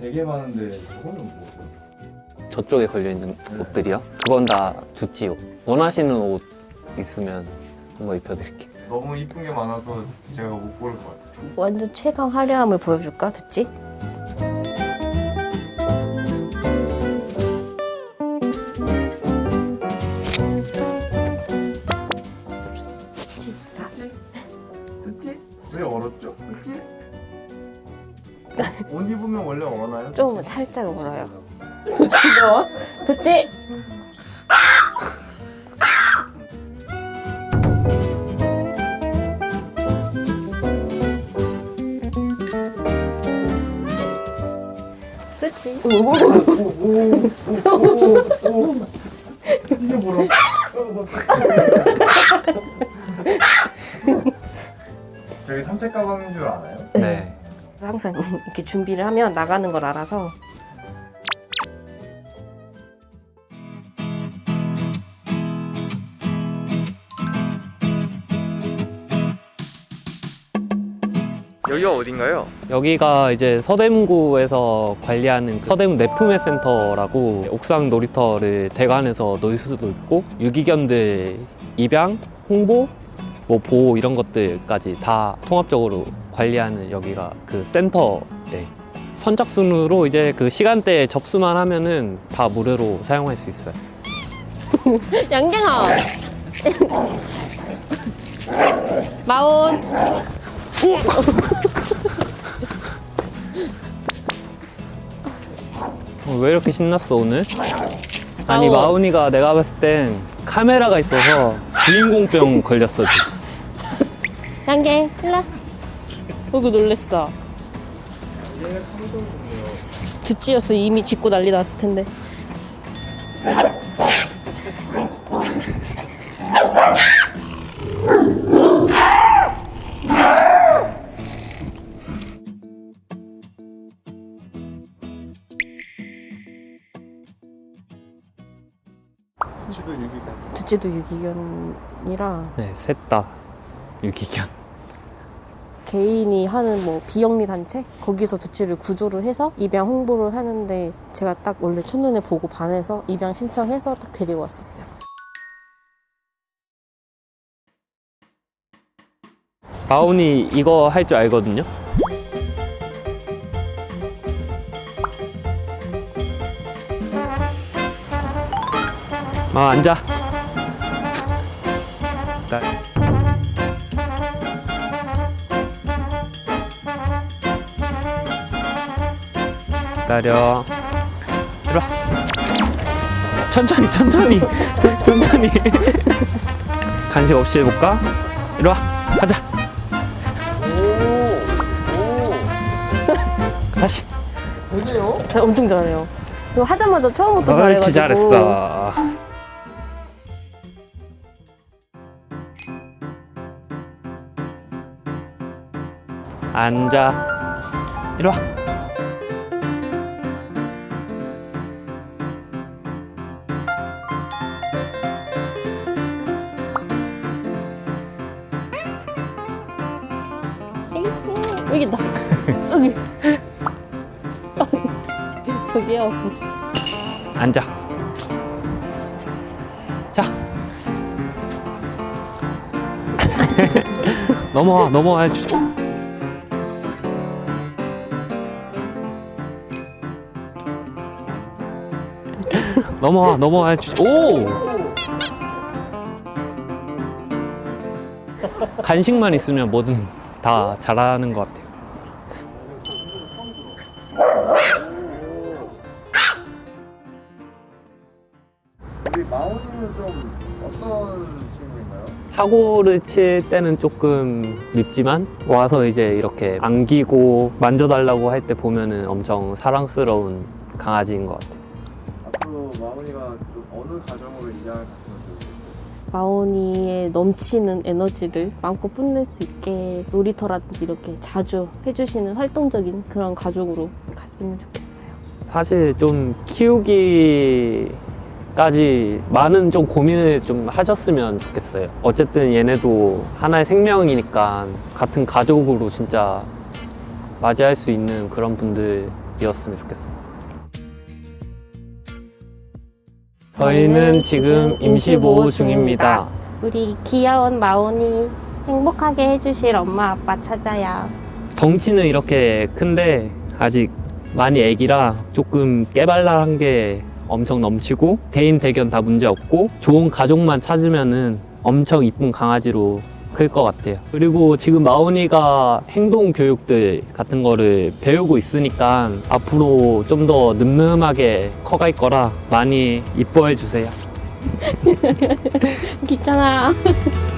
되게 많은데 저거는 뭐? 저쪽에 걸려있는 옷들이요? 그건 다 두찌 옷. 원하시는 옷 있으면 한번 입혀드릴게요. 너무 이쁜 게 많아서 제가 못 고를 것 같아요. 완전 최강 화려함을 보여줄까? 듣지? 듣지? 왜 얼었죠? 듣지? 옷 입으면 원래 얼어나요? 좀 살짝 울어요. 지겨워? 듣지? 듣지? 이게 뭐라? 저기 산책 가방인 줄 알아요? 네. 항상 이렇게 준비를 하면 나가는 걸 알아서 여기가 어딘가요? 여기가 이제 서대문구에서 관리하는 그 서대문 내품의 센터라고 옥상 놀이터를 대관해서 놓을 수도 있고 유기견들 입양, 홍보, 뭐 보호 이런 것들까지 다 통합적으로 관리하는 여기가 그 센터에 선착순으로 이제 그 시간대에 접수만 하면은 다 무료로 사용할 수 있어요. 양갱아 마온 어, 왜 이렇게 신났어 오늘? 아니 마온. 마운이가 내가 봤을 땐 카메라가 있어서 주인공병 걸렸어 지금. 양갱 일라 어구 놀랬어 듣지였어 이미 짖고 난리 났을 텐데 치도. 듣지도 유기견이라 네, 셋 다 유기견. 개인이 하는 뭐 비영리 단체 거기서 두치를 구조를 해서 입양 홍보를 하는데 제가 딱 원래 첫눈에 보고 반해서 입양 신청해서 딱 데리고 왔었어요. 마운이 이거 할 줄 알거든요. 마 앉아. 기다려. 이리 와. 천천히 천천히 천- 천천히. 간식 없이 해볼까? 이리 와. 가자. 다시. 잘- 엄청 잘해요. 이거 하자마자 처음부터 잘해가지고 옳지 잘했어. 앉아. 이리 와. 여기 있다. 여기. 저기요. 앉아. 자. 넘어와, 넘어와야지. 넘어와, 넘어와야지. 오! 간식만 있으면 뭐든 다 잘하는 것 같아요. 마온이는 좀 어떤 친구인가요? 사고를 칠 때는 조금 밉지만 와서 이제 이렇게 안기고 만져달라고 할 때 보면은 엄청 사랑스러운 강아지인 것 같아요. 앞으로 마온이가 좀 어느 가정으로 입양을 갔으면 좋겠어요? 마오니의 넘치는 에너지를 마음껏 뽐낼 수 있게 놀이터라든지 이렇게 자주 해주시는 활동적인 그런 가족으로 갔으면 좋겠어요. 사실 좀 키우기 까지 많은 좀 고민을 좀 하셨으면 좋겠어요. 어쨌든 얘네도 하나의 생명이니까 같은 가족으로 진짜 맞이할 수 있는 그런 분들 가족이었으면 좋겠어. 저희는 지금 임시보호 중입니다. 우리 귀여운 마온이 행복하게 해주실 엄마 아빠 찾아요. 덩치는 이렇게 큰데 아직 많이 애기라 조금 깨발랄한 게 엄청 넘치고 대인 대견 다 문제 없고 좋은 가족만 찾으면은 엄청 이쁜 강아지로 클 것 같아요. 그리고 지금 마온이가 행동 교육들 같은 거를 배우고 있으니까 앞으로 좀 더 늠름하게 커갈 거라 많이 이뻐해 주세요. 귀찮아.